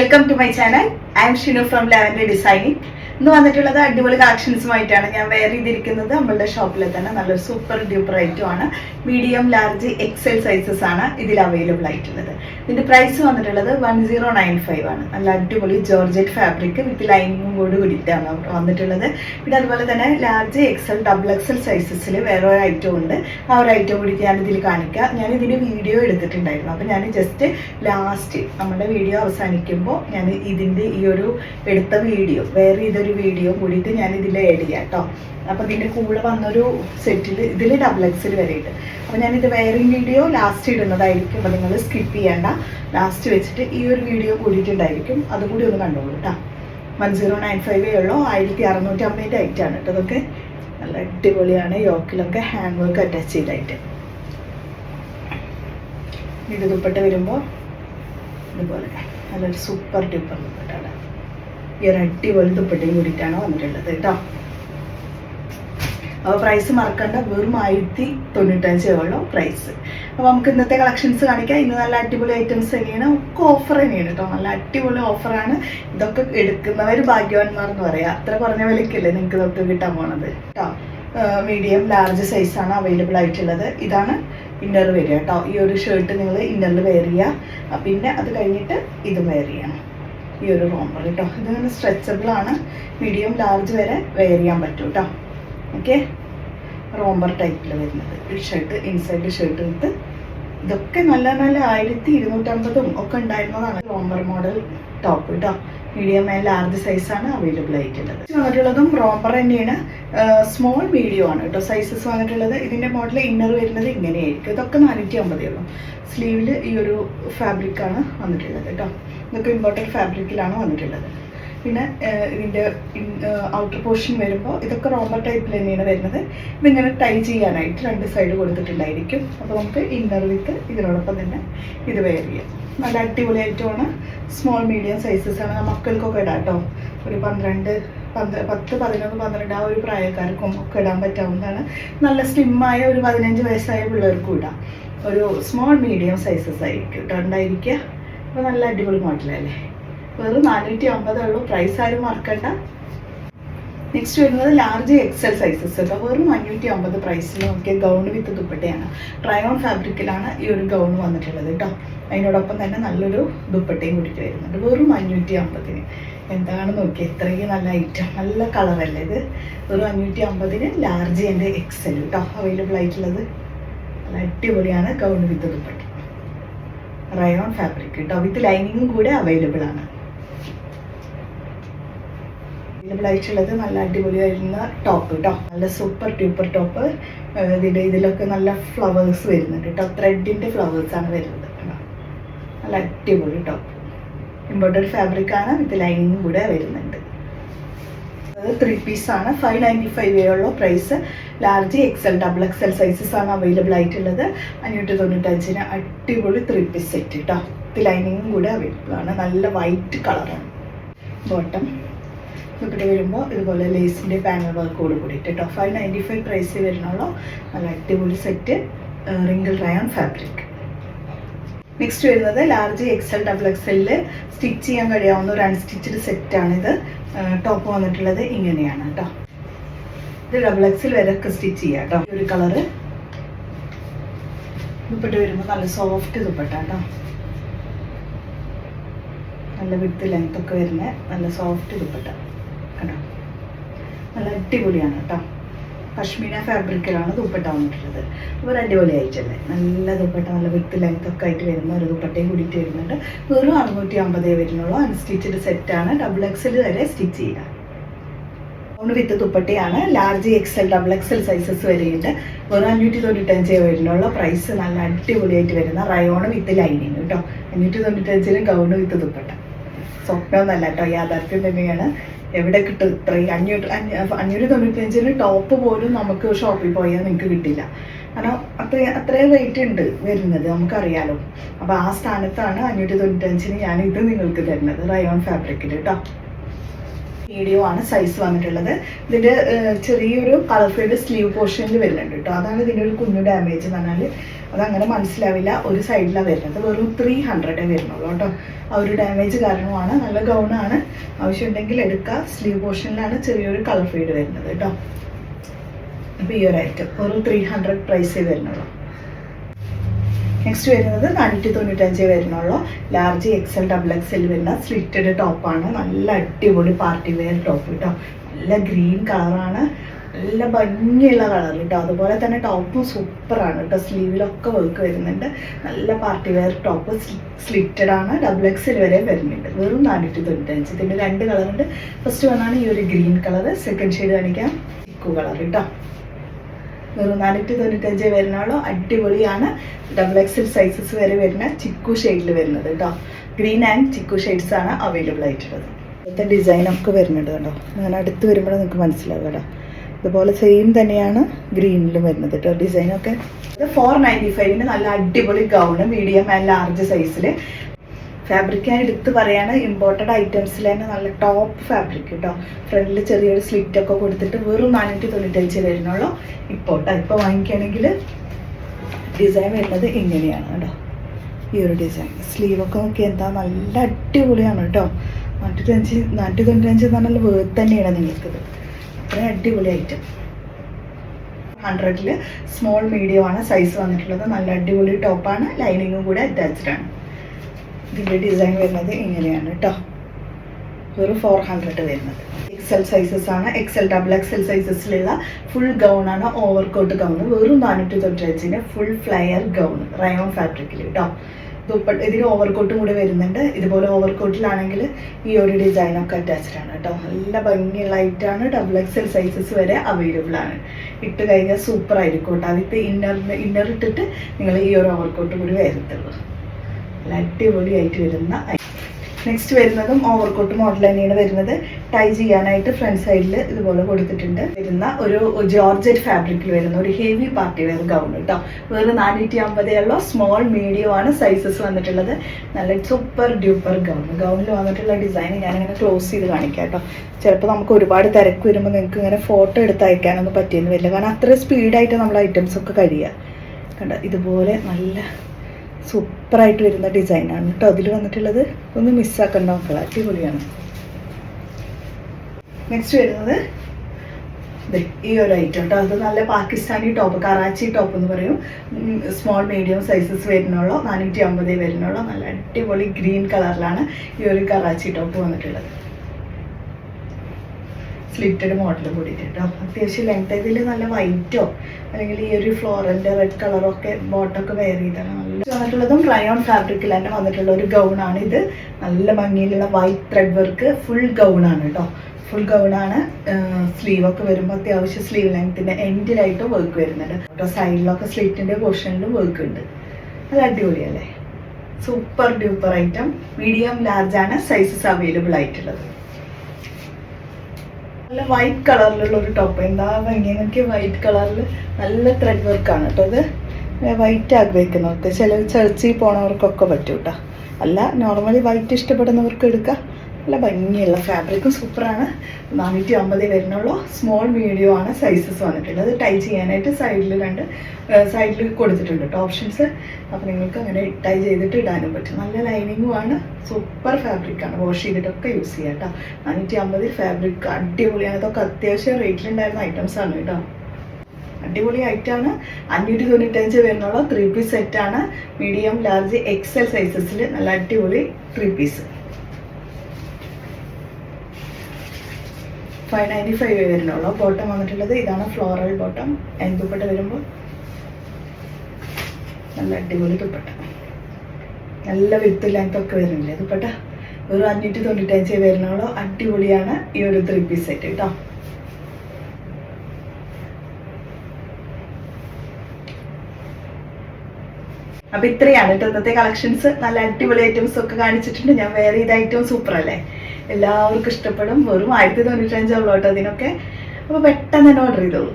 Welcome to my channel. I am Shinu from Lavender Designing. ഇന്ന് വന്നിട്ടുള്ളത് അടിപൊളി കളക്ഷൻസുമായിട്ടാണ്. ഞാൻ വെയർ ചെയ്തിരിക്കുന്നത് നമ്മളുടെ ഷോപ്പിൽ തന്നെ. നല്ലൊരു സൂപ്പർ ഡ്യൂപ്പർ ഐറ്റം ആണ്. മീഡിയം ലാർജ് എക്സൽ സൈസസ് ആണ് ഇതിൽ അവൈലബിൾ ആയിട്ടുള്ളത്. ഇതിന്റെ പ്രൈസ് വന്നിട്ടുള്ളത് വൺ സീറോ നയൻ ഫൈവ് ആണ്. നല്ല അടിപൊളി ജോർജറ്റ് ഫാബ്രിക് വിത്ത് ലൈനിങ്ങും കൂടി കൂടിയിട്ടാണ് വന്നിട്ടുള്ളത്. പിന്നെ അതുപോലെ തന്നെ ലാർജ് എക്സൽ ഡബിൾ എക്സൽ സൈസസിൽ വേറെ ഒരു ഐറ്റം ഉണ്ട്. ആ ഒരു ഐറ്റം കൂടി ഞാൻ ഇതിൽ കാണിക്കുക ഞാൻ ഇതിന് വീഡിയോ എടുത്തിട്ടുണ്ടായിരുന്നു. അപ്പോൾ ഞാൻ ജസ്റ്റ് ലാസ്റ്റ് നമ്മുടെ വീഡിയോ അവസാനിക്കുമ്പോൾ ഞാൻ ഇതിന്റെ ഈ ഒരു എടുത്ത വീഡിയോ വേറെ ഇതൊരു വീഡിയോ കൂടിയിട്ട് ഞാൻ ഇതിൽ ആഡ് ചെയ്യാം കേട്ടോ അപ്പോൾ ഇതിന്റെ കൂടെ വന്നൊരു സെറ്റിൽ ഇതിൽ ഡബിൾ എക്സിൽ വരെയുണ്ട്. അപ്പോൾ ഞാനിത് വെയറിംഗ് വീഡിയോ ലാസ്റ്റ് ഇടുന്നതായിരിക്കും. അപ്പോൾ നിങ്ങൾ സ്കിപ്പ് ചെയ്യേണ്ട. ലാസ്റ്റ് വെച്ചിട്ട് ഈ ഒരു വീഡിയോ കൂടിയിട്ടുണ്ടായിരിക്കും. അതുകൂടി ഒന്ന് കണ്ടോളൂ കേട്ടോ വൺ സീറോ നയൻ ഫൈവേ ഉള്ളൂ. ആയിരത്തി അറുന്നൂറ്റി അമ്പതിന്റെ ഐറ്റം ആണ് കേട്ടോ ഇതൊക്കെ. നല്ല അടിപൊളിയാണ്. യോക്കിലൊക്കെ ഹാൻഡ് വർക്ക് അറ്റാച്ച് ചെയ്തായിട്ട് ഇത് ദുപ്പട്ട വരുമ്പോൾ ഇതുപോലെ. നല്ലൊരു സൂപ്പർ ഡ്യൂപ്പർ ദുപ്പട്ടാണ് ഈ ഒരു അടിപൊളി ദുപ്പട്ടയും കൂടിയിട്ടാണ് വന്നിട്ടുള്ളത് കേട്ടോ. അപ്പോൾ പ്രൈസ് മറക്കണ്ട വെറും ആയിരത്തി തൊണ്ണൂറ്റഞ്ചേ ഉള്ളൂ പ്രൈസ് അപ്പോൾ നമുക്ക് ഇന്നത്തെ കളക്ഷൻസ് കാണിക്കാം. ഇന്ന് നല്ല അടിപൊളി ഐറ്റംസ് തന്നെയാണ്. ഒക്കെ ഓഫർ തന്നെയാണ് കേട്ടോ. നല്ല അടിപൊളി ഓഫറാണ് ഇതൊക്കെ എടുക്കുന്നവർ ഭാഗ്യവാന്മാർ എന്ന് പറയാം. അത്ര കുറഞ്ഞ വിലയ്ക്കല്ലേ നിങ്ങൾക്ക് ഇതൊക്കെ കിട്ടാൻ പോണത് കേട്ടോ. മീഡിയം ലാർജ് സൈസാണ് അവൈലബിൾ ആയിട്ടുള്ളത്. ഇതാണ് ഇന്നർ വരിക കേട്ടോ. ഈ ഒരു ഷർട്ട് നിങ്ങൾ ഇന്നറിൽ വെയർ ചെയ്യുക. പിന്നെ അത് കഴിഞ്ഞിട്ട് ഇത് വെയർ ചെയ്യണം. ഈ ഒരു റോമ്പർ കേട്ടോ സ്ട്രെച്ചബിൾ ആണ്. മീഡിയം ലാർജ് വരെ വെയർ ചെയ്യാൻ പറ്റും കേട്ടോ ഓക്കെ റോംബർ ടൈപ്പിൽ വരുന്നത്. ഈ ഷർട്ട് ഇൻസൈഡ് ഷർട്ട് വിത്ത് ഇതൊക്കെ നല്ല നല്ല ആയിരത്തി ഇരുന്നൂറ്റമ്പതും ഒക്കെ ഉണ്ടായിരുന്നതാണ്. റോംബർ മോഡൽ ടോപ്പ് കേട്ടോ മീഡിയം ആൻഡ് ലാർജ് സൈസാണ് അവൈലബിൾ ആയിട്ടുള്ളത്. വന്നിട്ടുള്ളതും റോംബർ തന്നെയാണ്. സ്മോൾ മീഡിയം ആണ് കേട്ടോ സൈസസ് വന്നിട്ടുള്ളത്. ഇതിന്റെ മോഡൽ ഇന്നർ വരുന്നത് ഇങ്ങനെയായിരിക്കും. ഇതൊക്കെ നാനൂറ്റി അമ്പതേ ഉള്ളൂ സ്ലീവിൽ ഈ ഒരു ഫാബ്രിക്കാണ് വന്നിട്ടുള്ളത് കേട്ടോ. ഇതൊക്കെ ഇമ്പോർട്ടന്റ് ഫാബ്രിക്കിലാണ് വന്നിട്ടുള്ളത്. പിന്നെ ഇതിന്റെ ഔട്ടർ പോർഷൻ വരുമ്പോൾ ഇതൊക്കെ റോമർ ടൈപ്പിൽ തന്നെയാണ് വരുന്നത്. ഇതിങ്ങനെ ടൈ ചെയ്യാനായിട്ട് രണ്ട് സൈഡ് കൊടുത്തിട്ടുണ്ടായിരിക്കും. അപ്പോൾ നമുക്ക് ഇന്നർ വിത്ത് ഇതിനോടൊപ്പം തന്നെ ഇത് വെയർ ചെയ്യാം. നല്ല അടിപൊളിയായിട്ടുമാണ് സ്മോൾ മീഡിയം സൈസസ് ആണ്. മക്കൾക്കൊക്കെ ഇടാം കേട്ടോ ഒരു പന്ത്രണ്ട് പന്ത്ര പത്ത് പതിനൊന്ന് പന്ത്രണ്ട് ആ ഒരു പ്രായക്കാർക്കും ഒക്കെ ഇടാൻ പറ്റാവുന്നതാണ്. നല്ല സ്ലിമ്മായ ഒരു പതിനഞ്ച് വയസ്സായ പിള്ളേർക്കും ഇടാം. ഒരു സ്മോൾ മീഡിയം സൈസസ് ആയിരിക്കും ഇട്ടുണ്ടായിരിക്കുക അപ്പോൾ നല്ല അടിപൊളി മോഡലല്ലേ വെറും നാനൂറ്റി അമ്പതേ ഉള്ളൂ. പ്രൈസ് ആരും മറക്കണ്ട. നെക്സ്റ്റ് വരുന്നത് ലാർജ് എക്സൽ സൈസസ് കേട്ടോ വെറും അഞ്ഞൂറ്റി അമ്പത് പ്രൈസിൽ നോക്കിയ ഗൗൺ വിത്ത് ദുപ്പട്ടയാണ്. ട്രയോൺ ഫാബ്രിക്കിലാണ് ഈ ഒരു ഗൗൺ വന്നിട്ടുള്ളത് കേട്ടോ അതിനോടൊപ്പം തന്നെ നല്ലൊരു ദുപ്പട്ടയും കൂടി വരുന്നുണ്ട്. വെറും അഞ്ഞൂറ്റി അമ്പതിന്. എന്താണ് നോക്കിയത് ഇത്രയും നല്ല ഐറ്റം നല്ല കളറല്ലേ ഇത്? വെറും അഞ്ഞൂറ്റി അമ്പതിന് ലാർജ് ആൻഡ് എക്സൽ കേട്ടോ അവൈലബിൾ ആയിട്ടുള്ളത്. നല്ല അടിപൊളിയാണ് gown with dupatta. Rayon fabric കേട്ടോ വിത്ത് ലൈനിങ്ങും കൂടെ അവൈലബിൾ ആണ്. അവൈലബിൾ ആയിട്ടുള്ളത് നല്ല അടിപൊളിയായിരുന്ന ടോപ്പ് കേട്ടോ നല്ല സൂപ്പർ ട്യൂപ്പർ ടോപ്പ് ഇതിന്റെ ഇതിലൊക്കെ നല്ല ഫ്ലവേഴ്സ് വരുന്നുണ്ട് കേട്ടോ ത്രെഡിന്റെ ഫ്ലവേഴ്സ് ആണ് വരുന്നത് കേട്ടോ നല്ല അടിപൊളി ടോപ്പ് ഇമ്പോർട്ടഡ് ഫാബ്രിക് ആണ് വിത്ത് ലൈനിങ്ങും കൂടെ വരുന്നുണ്ട്. അത് ത്രീ പീസ് ആണ്. ഫൈവ് നയന്റി ഫൈവ് ഉള്ള price large XL double XL sizes ആണ് അവൈലബിൾ ആയിട്ടുള്ളത്. അഞ്ഞൂറ്റി തൊണ്ണൂറ്റഞ്ചിന് അടിപൊളി ത്രീ പീസ് സെറ്റ് കേട്ടോ ഇത് ലൈനിങ്ങും കൂടെ അവൈലബിൾ ആണ്. നല്ല വൈറ്റ് കളറാണ് ബോട്ടം ഇവിടെ വരുമ്പോൾ ഇതുപോലെ ലേസിന്റെ പാനൽ വർക്കോട് കൂടിയിട്ട് കേട്ടോ ഫൈവ് നയന്റി ഫൈവ് പ്രൈസ് വരുന്നുള്ളൂ നല്ല അടിപൊളി set wrinkle rayon fabric next വരുന്നത് ലാർജ് എക്സൽ ഡബിൾ എക്സലിൽ സ്റ്റിച്ച് ചെയ്യാൻ കഴിയാവുന്ന ഒരു അൺസ്റ്റിച്ചഡ് സെറ്റാണിത് ടോപ്പ് വന്നിട്ടുള്ളത് ഇങ്ങനെയാണ് കേട്ടോ ഇത് ഡബിൾ എക്സൽ വരെ ഒക്കെ സ്റ്റിച്ച് ചെയ്യാം കേട്ടോ ഒരു കളറ് ദുപ്പട്ട വരുമ്പോൾ നല്ല സോഫ്റ്റ് ദുപ്പട്ട കേട്ടോ നല്ല വിത്ത് ലെങ്ത് ഒക്കെ വരുന്ന നല്ല സോഫ്റ്റ് ദുപ്പട്ട. കണ്ടോ? നല്ല അടിപൊളിയാണ് കേട്ടോ. പഷ്മീന ഫാബ്രിക്കിലാണ് ദുപ്പട്ട വന്നിട്ടുള്ളത്. ഒരു അടിപൊളി അയച്ചല്ലേ നല്ല ദുപ്പട്ട നല്ല വിത്ത് ലെങ്ത് ഒക്കെ ആയിട്ട് വരുന്ന ഒരു ദുപ്പട്ടയും കൂടിയിട്ട് വരുന്നുണ്ട്. വെറും അറുന്നൂറ്റി അമ്പതേ വരുന്നുള്ളൂ അൺസ്റ്റിച്ചഡ് സെറ്റാണ് ഡബിൾ എക്സൽ വരെ സ്റ്റിച്ച് ചെയ്യുക. മൂന്ന് വിത്ത് ദുപ്പട്ടയാണ്. Large XL double XL sizes വരെയുണ്ട് വെറും അഞ്ഞൂറ്റി തൊണ്ണൂറ്റഞ്ചേ വരുന്നുള്ളൂ. പ്രൈസ് നല്ല അടിപൊളിയായിട്ട് വരുന്ന റയോണ് വിത്ത് ലൈനിങ് കേട്ടോ. അഞ്ഞൂറ്റി തൊണ്ണൂറ്റഞ്ചിലും ഗൗണ് വിത്ത് ദുപ്പട്ട. സ്വപ്നമൊന്നല്ല കേട്ടോ. യാഥാർത്ഥ്യം തന്നെയാണ്. എവിടെ കിട്ടും ഇത്രയും? അഞ്ഞൂറ്റി അഞ്ഞൂ- അഞ്ഞൂറ്റി തൊണ്ണൂറ്റഞ്ചിന് ടോപ്പ് പോലും നമുക്ക് ഷോപ്പിൽ പോയാൽ നിങ്ങൾക്ക് കിട്ടില്ല. കാരണം അത്ര അത്രയും റേറ്റ് ഉണ്ട് വരുന്നത് നമുക്കറിയാലോ. അപ്പോൾ ആ സ്ഥാനത്താണ് അഞ്ഞൂറ്റി തൊണ്ണൂറ്റഞ്ചിന് ഞാൻ ഇത് നിങ്ങൾക്ക് തരുന്നത് റയോൺ ഫാബ്രിക്കിൽ കേട്ടോ വീഡിയോ ആണ് സൈസ് വന്നിട്ടുള്ളത്. ഇതിന്റെ ചെറിയൊരു കളർഫുൾ സ്ലീവ് പോർഷനിൽ വരുന്നുണ്ട് കേട്ടോ അതാണ് ഇതിന്റെ ഒരു കുഞ്ഞു ഡാമേജ് എന്ന് പറഞ്ഞാൽ അതങ്ങനെ മനസ്സിലാവില്ല. ഒരു സൈഡിലാണ് വരുന്നത്. വെറും ത്രീ ഹൺഡ്രഡേ വരുന്നുള്ളൂ കേട്ടോ. ആ ഒരു ഡാമേജ് കാരണമാണ്. നല്ല ഗൗണാണ് ആവശ്യമുണ്ടെങ്കിൽ എടുക്കുക സ്ലീവ് പോർഷനിലാണ് ചെറിയൊരു കളർ ഫീഡ് വരുന്നത് കേട്ടോ. അപ്പോൾ ഈ ഒരു ഐറ്റം വെറും ത്രീ ഹൺഡ്രഡ് പ്രൈസേ വരുന്നുള്ളൂ. നെക്സ്റ്റ് വരുന്നത് നാനൂറ്റി തൊണ്ണൂറ്റഞ്ച് വരുന്നുള്ളൂ ലാർജ് എക്സൽ ഡബിൾ എക്സൽ വരുന്ന സ്ലിറ്റഡ് ടോപ്പാണ് നല്ല അടിപൊളി പാർട്ടി വെയർ ടോപ്പ് കേട്ടോ. നല്ല ഗ്രീൻ കളറാണ് നല്ല ഭംഗിയുള്ള കളർ കേട്ടോ അതുപോലെ തന്നെ ടോപ്പും സൂപ്പറാണ് കേട്ടോ സ്ലീവിലൊക്കെ വർക്ക് വരുന്നുണ്ട്. നല്ല പാർട്ടി വെയർ ടോപ്പ് സ്ലിറ്റഡ് ആണ്. ഡബിൾ എക്സിൽ വരെ വരുന്നുണ്ട്. വെറും നാനൂറ്റി തൊണ്ണൂറ്റഞ്ച്. ഇതിന്റെ രണ്ട് കളറുണ്ട് ഫസ്റ്റ് വന്നാണ് ഈ ഒരു ഗ്രീൻ കളർ. സെക്കൻഡ് ഷെയ്ഡ് കാണിക്കാം. ഇക്കു കളർ കേട്ടോ വെറും നാനൂറ്റി തൊണ്ണൂറ്റഞ്ച് വരുന്നുള്ളൂ. അടിപൊളിയാണ്. ഡബിൾ എക്സൽ സൈസസ് വരെ വരുന്ന ചിക്കു ഷെയ്ഡിൽ വരുന്നത് കേട്ടോ ഗ്രീൻ ആൻഡ് ചിക്കു ഷെയ്ഡ്സ് ആണ് അവൈലബിൾ ആയിട്ടുള്ളത്. ഇപ്പോഴത്തെ ഡിസൈനൊക്കെ വരുന്നുണ്ട് കേട്ടോ ഞാൻ അടുത്ത് വരുമ്പോൾ നിങ്ങൾക്ക് മനസ്സിലാവും കേട്ടോ ഇതുപോലെ സെയിം തന്നെയാണ് ഗ്രീനിലും വരുന്നത് കേട്ടോ. ഡിസൈനൊക്കെ ഇത് ഫോർ നയന്റി ഫൈവിന് നല്ല അടിപൊളി ഗൗണ് മീഡിയം ആൻഡ് ലാർജ് സൈസിൽ ഫാബ്രിക് ഞാൻ എടുത്ത് പറയാണ് ഇമ്പോർട്ടഡ് ഐറ്റംസിൽ തന്നെ നല്ല ടോപ്പ് ഫാബ്രിക് കേട്ടോ. ഫ്രണ്ടിൽ ചെറിയൊരു സ്ലിറ്റ് ഒക്കെ കൊടുത്തിട്ട് വെറും നാനൂറ്റി തൊണ്ണൂറ്റഞ്ച് വരുന്നുള്ളൂ ഇപ്പോൾ ഇപ്പോൾ വാങ്ങിക്കുകയാണെങ്കിൽ ഡിസൈൻ വരുന്നത് ഇങ്ങനെയാണ് കേട്ടോ. ഈ ഒരു ഡിസൈൻ സ്ലീവൊക്കെ നോക്കി എന്താ നല്ല അടിപൊളിയാണ് കേട്ടോ. നാനൂറ്റി തൊണ്ണൂറ്റഞ്ച് നാനൂറ്റി തൊണ്ണൂറ്റഞ്ച് എന്ന് പറഞ്ഞാൽ വേർത്ത് തന്നെയാണ് നിങ്ങൾക്കിത്. അത്രയും അടിപൊളി ഐറ്റം ഹൺഡ്രഡിൽ സ്മോൾ മീഡിയം ആണ് സൈസ് വന്നിട്ടുള്ളത്. നല്ല അടിപൊളി ടോപ്പാണ് ലൈനിങ്ങും കൂടെ അറ്റാച്ച്ഡ് ആണ്. ഇതിന്റെ ഡിസൈൻ വരുന്നത് ഇങ്ങനെയാണ് കേട്ടോ ഒരു ഫോർ ഹൺഡ്രഡ് വരുന്നത്. എക്സൽ സൈസസ് ആണ്. എക്സൽ ഡബിൾ എക്സൽ സൈസസിലുള്ള ഫുൾ ഗൗൺ ആണ് ഓവർ കോട്ട് ഗൗൺ വെറും നാനൂറ്റി തൊണ്ണൂറ്റഞ്ചിന് ഫുൾ ഫ്ലയർ ഗൗൺ റയോൺ ഫാബ്രിക്കിൽ കേട്ടോ ദുപ്പട്ട ഇതിന് ഓവർകോട്ടും കൂടി വരുന്നുണ്ട്. ഇതുപോലെ ഓവർകോട്ടിലാണെങ്കിൽ ഈ ഒരു ഡിസൈനൊക്കെ അറ്റാച്ച്ഡ് ആണ് കേട്ടോ. നല്ല ഭംഗിയുള്ള ഐറ്റാണ് ഡബിൾ എക്സൽ സൈസസ് വരെ അവൈലബിൾ ആണ്. ഇട്ട് കഴിഞ്ഞാൽ സൂപ്പർ ആയിരിക്കും കേട്ടോ. അതിപ്പോൾ ഇന്നർ ഇന്നർ ഇട്ടിട്ട് നിങ്ങൾ ഈ ഒരു ഓവർകോട്ടും കൂടി വരത്തുള്ളൂ. നല്ല അടിപൊളിയായിട്ട് വരുന്ന നെക്സ്റ്റ് വരുന്നതും ഓവർകോട്ട് മോഡൽ തന്നെയാണ് വരുന്നത്. ടൈ ചെയ്യാനായിട്ട് ഫ്രണ്ട് സൈഡിൽ ഇതുപോലെ കൊടുത്തിട്ടുണ്ട്. വരുന്ന ഒരു ജോർജറ്റ് ഫാബ്രിക്കിൽ വരുന്ന ഒരു ഹെവി പാർട്ടി വെയർ ഗൗൺ കേട്ടോ വേറെ നാനൂറ്റി അമ്പതേയുള്ള സ്മോൾ മീഡിയം ആണ് സൈസസ് വന്നിട്ടുള്ളത്. നല്ല സൂപ്പർ ഡ്യൂപ്പർ ഗൗൺ ഗൗണിൽ വന്നിട്ടുള്ള ഡിസൈൻ ഞാനിങ്ങനെ ക്ലോസ് ചെയ്ത് കാണിക്കാം കേട്ടോ ചിലപ്പോൾ നമുക്ക് ഒരുപാട് തിരക്ക് വരുമ്പോൾ നിങ്ങൾക്ക് ഇങ്ങനെ ഫോട്ടോ എടുത്ത് അയക്കാനൊന്നും പറ്റിയെന്ന് വരില്ല. കാരണം അത്ര സ്പീഡായിട്ട് നമ്മൾ ഐറ്റംസ് ഒക്കെ കഴിയുക കണ്ടോ? ഇതുപോലെ നല്ല സൂപ്പറായിട്ട് വരുന്ന ഡിസൈനാണ് കേട്ടോ. അതിൽ വന്നിട്ടുള്ളത് ഒന്ന് മിസ്സാക്കണ്ട മക്കൾ അടിപൊളിയാണ്. നെക്സ്റ്റ് വരുന്നത് ഈ ഒരു ഐറ്റം കേട്ടോ അത് നല്ല പാകിസ്ഥാനി ടോപ്പ് കറാച്ചി ടോപ്പ് എന്ന് പറയും. സ്മോൾ മീഡിയം സൈസസ് വരുന്നുള്ളൂ നാനൂറ്റി അമ്പതേ വരുന്നുള്ളൂ നല്ല അടിപൊളി ഗ്രീൻ കളറിലാണ് ഈ ഒരു കറാച്ചി ടോപ്പ് വന്നിട്ടുള്ളത്. സ്ലിറ്റഡ് മോഡൽ കൂടിയിട്ട് കേട്ടോ അത്യാവശ്യം ലെങ്ത് ഇതിൽ നല്ല വൈറ്റോ അല്ലെങ്കിൽ ഈ ഒരു ഫ്ലോറലിന്റെ റെഡ് കളറൊക്കെ ബോട്ടൊക്കെ വെയർ ചെയ്താണ് വന്നിട്ടുള്ളതും ഓൺ ഫാബ്രിക്കിൽ തന്നെ വന്നിട്ടുള്ള ഒരു ഗൗണാണ് ഇത്. നല്ല ഭംഗിയിലുള്ള വൈറ്റ് ത്രെഡ് വർക്ക് ഫുൾ ഗൗണാണ് കേട്ടോ ഫുൾ ഗൗണാണ് സ്ലീവൊക്കെ വരുമ്പോൾ അത്യാവശ്യം സ്ലീവ് ലെങ്ത്തിന്റെ എൻഡിലായിട്ട് വർക്ക് വരുന്നുണ്ട്. കേട്ടോ സൈഡിലൊക്കെ സ്ലീറ്റിന്റെ പോർഷനിലും വർക്ക് ഉണ്ട്. നല്ല അടിപൊളിയല്ലേ super duper item medium large ആണ്. സൈസസ് അവൈലബിൾ ആയിട്ടുള്ളത്. നല്ല വൈറ്റ് കളറിലുള്ള ഒരു ടോപ്പ് എന്താ ഭംഗി? വൈറ്റ് കളറിൽ നല്ല ത്രെഡ് വർക്കാണ് കേട്ടോ ഇത്. വൈറ്റ് ആഗ്രഹിക്കുന്നവർക്ക് ചില ചർച്ചിൽ പോണവർക്കൊക്കെ പറ്റും കേട്ടോ അല്ല നോർമലി വൈറ്റ് ഇഷ്ടപ്പെടുന്നവർക്ക് എടുക്കാം. നല്ല ഭംഗിയുള്ള ഫാബ്രിക്കും സൂപ്പറാണ് നാനൂറ്റി അമ്പത് വരുന്നുള്ളൂ. സ്മോൾ മീഡിയം ആണ് സൈസസ് വന്നിട്ടുള്ളത്. ടൈ ചെയ്യാനായിട്ട് സൈഡിൽ രണ്ട് സൈഡിൽ കൊടുത്തിട്ടുണ്ട് കേട്ടോ ഓപ്ഷൻസ് അപ്പോൾ നിങ്ങൾക്ക് അങ്ങനെ ടൈ ചെയ്തിട്ട് ഇടാനും പറ്റും. നല്ല ലൈനിങ്ങും ആണ്. സൂപ്പർ ഫാബ്രിക്കാണ് വാഷ് ചെയ്തിട്ടൊക്കെ യൂസ് ചെയ്യാം കേട്ടോ നാനൂറ്റി അമ്പതിൽ ഫാബ്രിക് അടിപൊളിയാണ്. ഇതൊക്കെ അത്യാവശ്യം റേറ്റിലുണ്ടായിരുന്ന ഐറ്റംസ് ആണ് കേട്ടോ അടിപൊളി ഐറ്റാണ് അഞ്ഞൂറ്റി തൊണ്ണൂറ്റഞ്ച് വരുന്നുള്ള ത്രീ പീസ് സെറ്റാണ് മീഡിയം ലാർജ് എക്സൽ സൈസസിൽ നല്ല അടിപൊളി three piece five ninety five വരുന്നുള്ളൂ ബോട്ടം വന്നിട്ടുള്ളത് ഇതാണ് ഫ്ലോറൽ ബോട്ടം അതിന് ദുപ്പട്ട വരുമ്പോൾ നല്ല അടിപൊളി ദുപ്പട്ട. നല്ല വിത്ത് ലെങ്ത് ഒക്കെ വരുന്നില്ലേ ദുപ്പട്ട? ഒരു അഞ്ഞൂറ്റി തൊണ്ണൂറ്റഞ്ച് വരുന്നുള്ളൂ അടിപൊളിയാണ് ഈ ഒരു ത്രീ പീസ് സെറ്റ് കേട്ടോ അപ്പൊ ഇത്രയാണ് കേട്ടോ ഇന്നത്തെ കളക്ഷൻസ് നല്ല അടിപൊളി ഐറ്റംസ് ഒക്കെ കാണിച്ചിട്ടുണ്ട്. ഞാൻ വേറെ ഇത് ഐറ്റം സൂപ്പർ അല്ലേ? എല്ലാവർക്കും ഇഷ്ടപ്പെടും. വെറും ആയിരത്തി തൊണ്ണൂറ്റഞ്ചാവുള്ളൂ കേട്ടോ അതിനൊക്കെ അപ്പൊ പെട്ടെന്ന് തന്നെ ഓർഡർ ചെയ്തോളൂ.